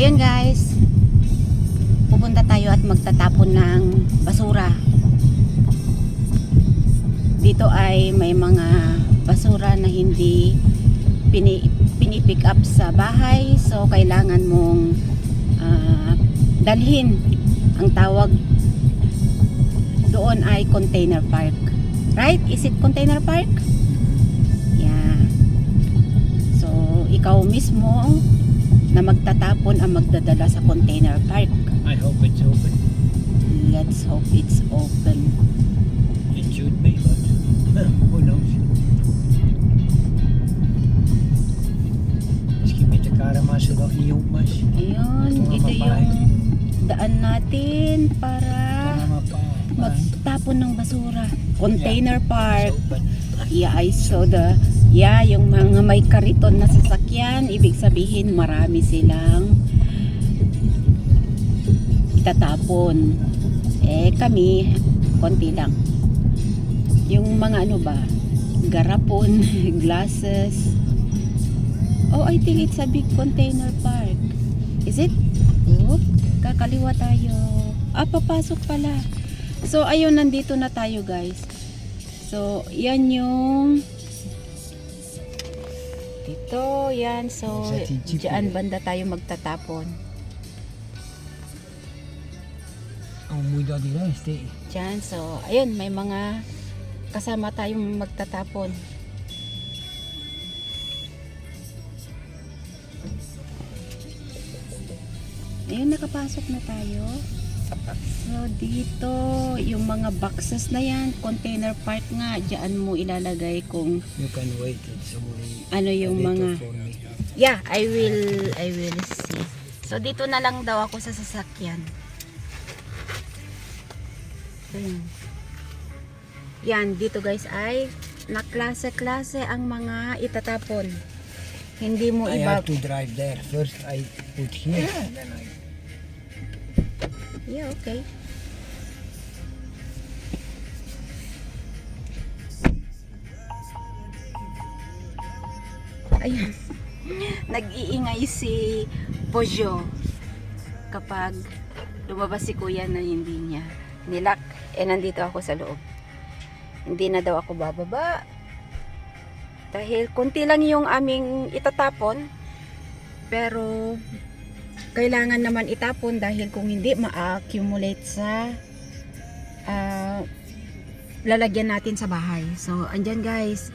Ayun guys. Pupunta tayo at magtatapon ng basura. Dito ay may mga basura na hindi pini, pinipick up sa bahay. So kailangan mong ah, dalhin. Ang tawag doon ay container park. Right? Is it container park? Yeah. So, ikaw mismo na magtatapon ang magdadala sa container park. I hope it's open. Let's hope it's open. It should be, but who knows? De karma zodat je ook mas. Ayun, Ito yung daan natin para Mag magtapon ng basura. Container park. Yeah, I saw the yeah, yung mga may kariton na sasakyan, ibig sabihin marami silang itatapon. Eh kami, konti lang. Yung mga ano ba, garapon, glasses. Oh, I think it's a big container park. Is it? Oop, kakaliwa tayo. Ah, papasok pala. So, ayun, nandito na tayo guys. So, yan yung dito, yan. So, yun. banda tayo magtatapon. Dyan, so, ayun, may mga kasama tayong magtatapon. Ayun, nakapasok na tayo. So, dito, yung mga boxes na yan, container park nga, dyan mo ilalagay kung You can wait. It's only ano yung mga... Yeah, I will I will see. So dito na lang daw ako sa sasakyan. Ayan. Yan, dito guys ay na klase-klase ang mga itatapon. Hindi mo I iba have to drive there. First I put here. Then I Yeah, okay. Ayan. Nag-iingay si Bojo kapag lumabas si kuya na hindi niya nilak. Eh, nandito ako sa loob. Hindi na daw ako bababa. Dahil konti lang yung aming itatapon. Pero kailangan naman itapon dahil kung hindi ma-accumulate sa ah, lalagyan natin sa bahay. So, andyan guys,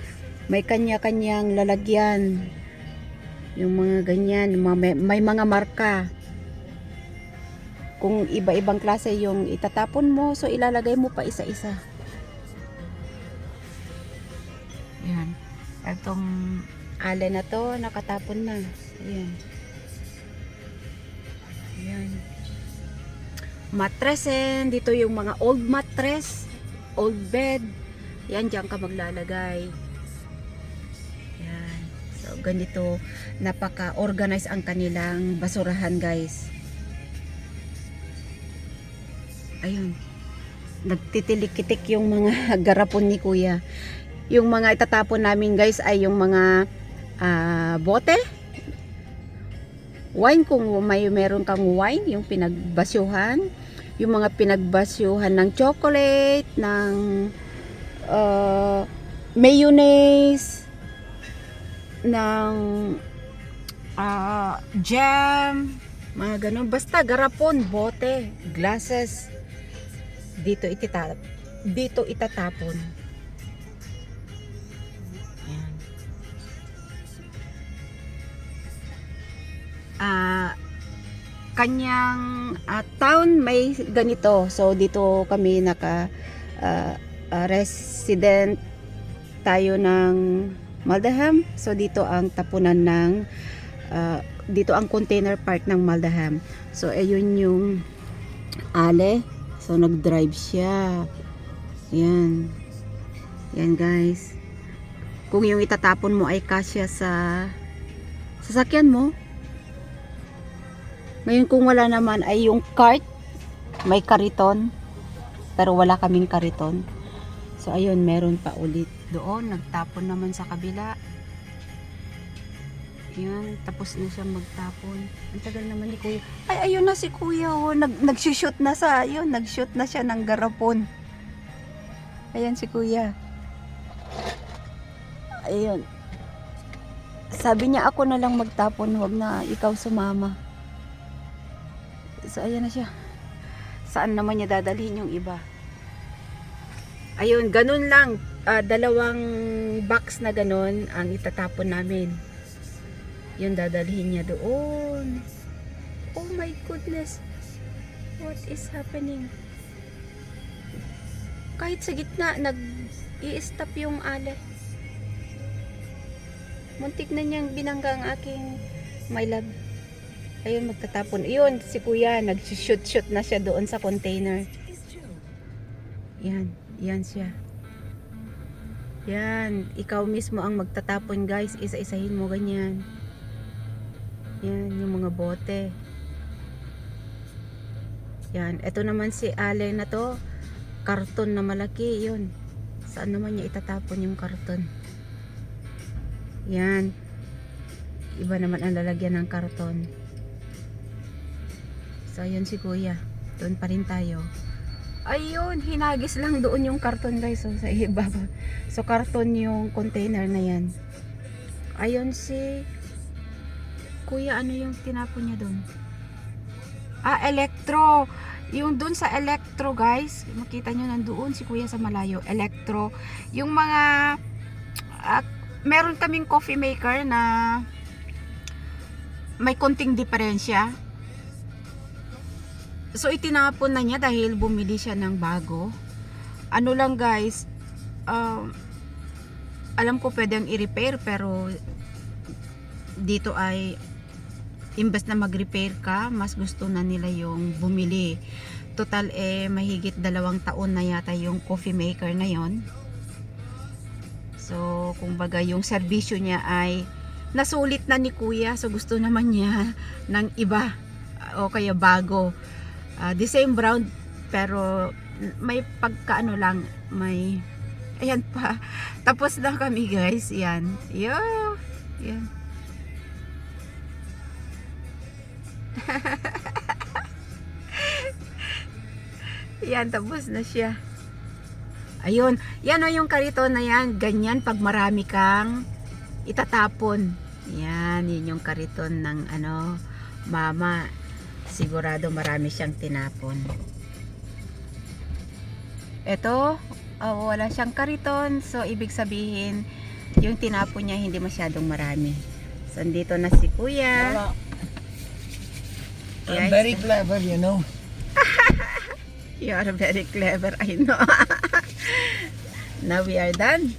may kanya-kanyang lalagyan. Yung mga ganyan, may, may mga marka. Kung iba-ibang klase yung itatapon mo, so ilalagay mo pa isa-isa. Yan. Itong ale na to, nakatapon na. Ayan. Ayan. Mattressen. Dito yung mga old mattress. Old bed. Yan, dyan ka maglalagay. Yan. So, ganito. Napaka-organize ang kanilang basurahan, guys. Ayun. Nagtitilikitik yung mga garapon ni kuya. Yung mga itatapon namin, guys, ay yung mga ah, bote wine kung may meron kang wine, yung pinagbasyuhan, yung mga pinagbasyuhan ng chocolate, ng uh, mayonnaise, ng ah, jam, mga ganun. Basta garapon, bote, glasses. Dito itatap dito itatapon. Ah kanyang ah, town may ganito. So dito kami naka ah, ah, resident tayo ng Maldaham. So dito ang tapunan ng ah, dito ang container park ng Maldaham. So ayun yung ale. So nag-drive siya. Yan. Yan guys. Kung yung itatapon mo ay kasya sa sasakyan mo, ngayon kung wala naman ay yung cart, may kariton. Pero wala kaming kariton. So ayun, meron pa ulit doon. Nagtapon naman sa kabila. Yan, tapos na siya magtapon. Ang tagal naman ni Kuya. Ay, ayun na si Kuya. Oh. Nag, nag-shoot na sa, ayun, nag-shoot na siya ng garapon. Ayan si Kuya. Ayun. Sabi niya ako na lang magtapon, wag na ikaw sumama. So, ayan na siya. Saan naman niya dadalhin yung iba? Ayun, ganun lang. Ah, dalawang box na ganun ang itatapon namin. Yun dadalhin niya doon. Oh my goodness. What is happening? Kahit sa gitna, nag i-stop yung ale. Muntik na niyang binangga ang aking my love. Ayun, magtatapon. Ayun, si kuya, nag-shoot-shoot na siya doon sa container. Yan, yan siya. Yan, ikaw mismo ang magtatapon guys. Isa-isahin mo ganyan. Yan, yung mga bote. Yan, ito naman si Ale na to. Karton na malaki, yun. Saan naman niya itatapon yung karton? Yan. Iba naman ang lalagyan ng karton. So, yun si kuya. Doon pa rin tayo. Ayun, hinagis lang doon yung karton guys. So, sa ibaba. So, karton yung container na yan. Ayun si... Kuya, ano yung tinapon niya doon? Ah, electro. Yung doon sa electro guys. Makita nyo nandoon si kuya sa malayo. Electro. Yung mga... ah, meron kaming coffee maker na may konting diferensya. So itinapon na niya dahil bumili siya ng bago. Ano lang guys, um, alam ko pwedeng i-repair pero dito ay imbes na mag-repair ka, mas gusto na nila yung bumili. Total eh mahigit dalawang taon na yata yung coffee maker na yon. So, kung baga yung serbisyo niya ay nasulit na ni kuya. So, gusto naman niya ng iba o kaya bago. Ah, the same brand pero may pagkaano lang, may ayan pa. Tapos na kami guys. Yan. Yo. Yan. yan, tapos na siya. Ayun, yan o yung kariton na yan. Ganyan pag marami kang itatapon. Yan, yun yung kariton ng ano, mama. Sigurado marami siyang tinapon. Ito, oh, wala siyang kariton. So, ibig sabihin, yung tinapon niya hindi masyadong marami. So, andito na si kuya. Yes. I'm very clever, you know. You are very clever, I know. Now we are done.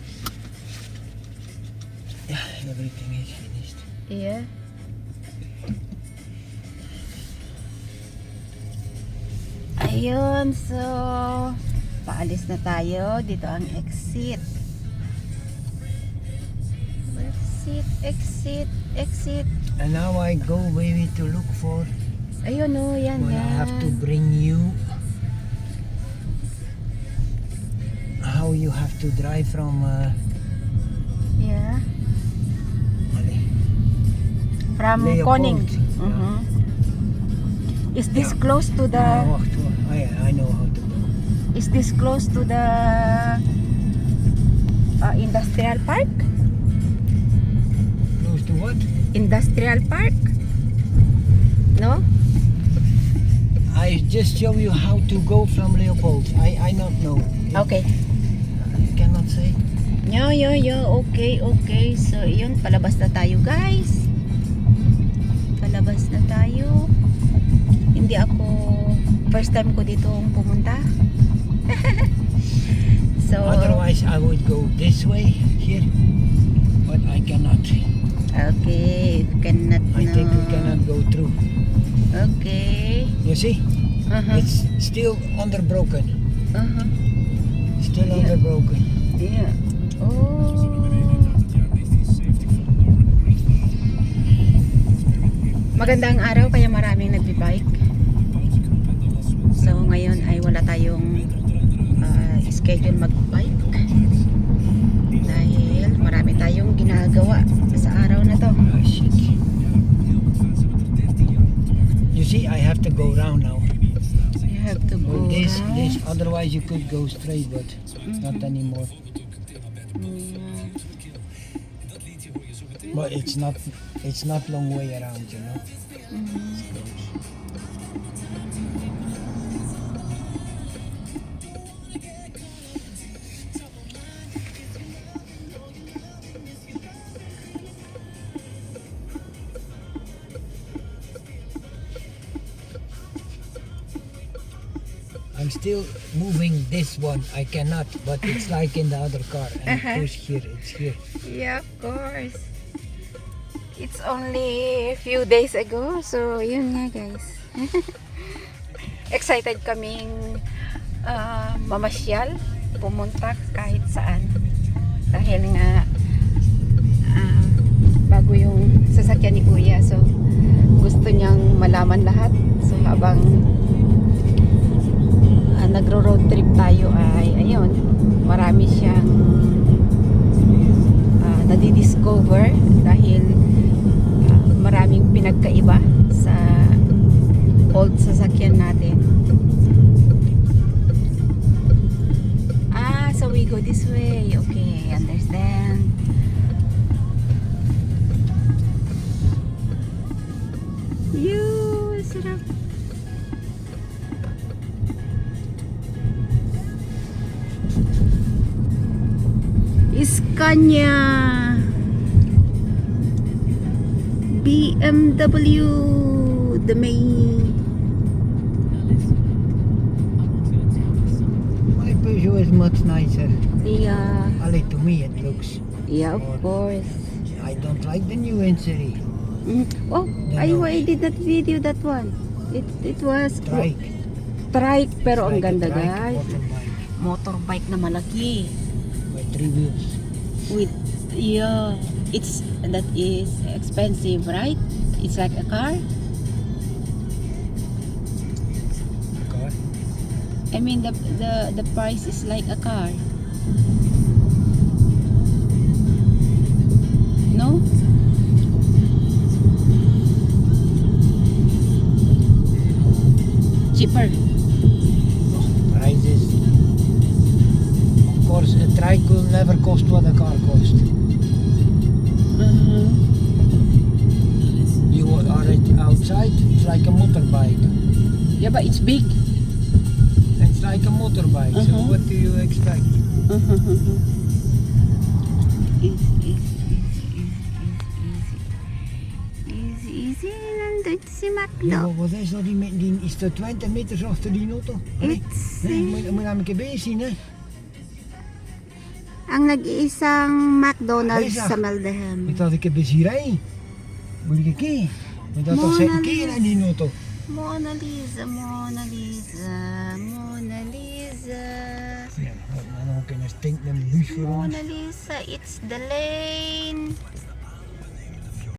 Yeah, everything is finished. Yeah. Ayun, so paalis na tayo. Dito ang exit. Exit, exit, exit. And now I go maybe to look for. Ayun oh, yan I yan. have to bring you. How you have to drive from. Uh, Yeah. From Leopold. Koning. Mhm. Is this Yeah. close to the Yeah, I know how to go. Is this close to the uh, industrial park? Close to what? Industrial park? No? I just show you how to go from Leopold. I I not know. Okay. You cannot say. Yo, yo, yo. Okay, okay. So, yun. Palabas na tayo, guys. Palabas na tayo. Hindi ako first time ko dito pumunta. so, Otherwise, I would go this way here, but I cannot. okay. Cannot I think we no. cannot go through. Okay. You see, Uh-huh. it's still underbroken. Uh-huh. Still Yeah. underbroken. Yeah. Oh. Magandang araw kaya maraming nagbibike ngayon ay wala tayong uh, schedule mag-bike dahil marami tayong ginagawa sa araw na to. Ah, you see, I have to go round now. You have to go this, round. This, otherwise you could go straight, but mm -hmm. not anymore. Mm. But it's not, it's not long way around, you know. Mm -hmm. I'm still moving this one. I cannot, but it's like in the other car. And Uh-huh. push here, it's here. Yeah, of course. It's only a few days ago. So, yun nga guys. Excited kaming ah, mamasyal, pumunta kahit saan. Dahil nga ah, bago yung sasakyan ni Kuya. So, gusto niyang malaman lahat. So, habang tayo ay ayun, marami siyang uh, nadidiscover dahil ah, maraming pinagkaiba sa old sasakyan natin. Ah, so we go this way. Okay, understand. Scania BMW the main My Peugeot is much nicer. yeah Only to me it looks. yeah of course I don't like the new N-Series. Mm. oh The I. I did not video that one it it was Trike. trike pero ang Like a ganda trike guys motorbike motorbike na malaki with three wheels. With yeah it's that is expensive right it's like a car Car. I mean the the the price is like a car. No? Cheaper. A trike will never cost what a car cost. Uh-huh. You are it outside, it's like a motorbike. Yeah, but it's big. It's like a motorbike. So Uh-huh. what do you expect? Easy, easy, easy, easy, easy, easy. Si Ja, wat is dat? Die, die is er 20 meters achter die auto. Nee, It's nee, moet, moet namelijk een beetje zien, hè. Ang nag-iisang McDonald's Lisa. sa eens hier rijden. Moet ik een keer? Moet dat toch zijn een Mona Lisa, Mona Lisa, Mona Lisa. In een stinkende bus voor ons. Mona Lisa, it's the lane.